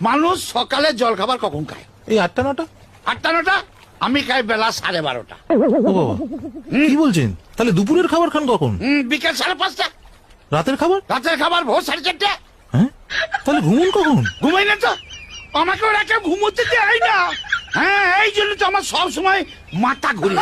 মানুষ সকালে জল খাবার কখন খায়? এই আটটা নটা? আটটা নটা? আমি খাই বেলা সাড়ে বারোটা। ও বাবা কি বলছেন? তাহলে দুপুরের খাবার খান কখন? হুম, বিকেল সাড়ে পাঁচটা। রাতের খাবার? রাতের খাবার ভোর সাড়ে চারটে। হ্যাঁ? তাহলে ঘুমুন কখন? ঘুমাই না তো। আমাকে ওরা কেউ ঘুমোতে দেয় না। হ্যাঁ এই জন্য তো আমার সব সময় মাথা ঘুরে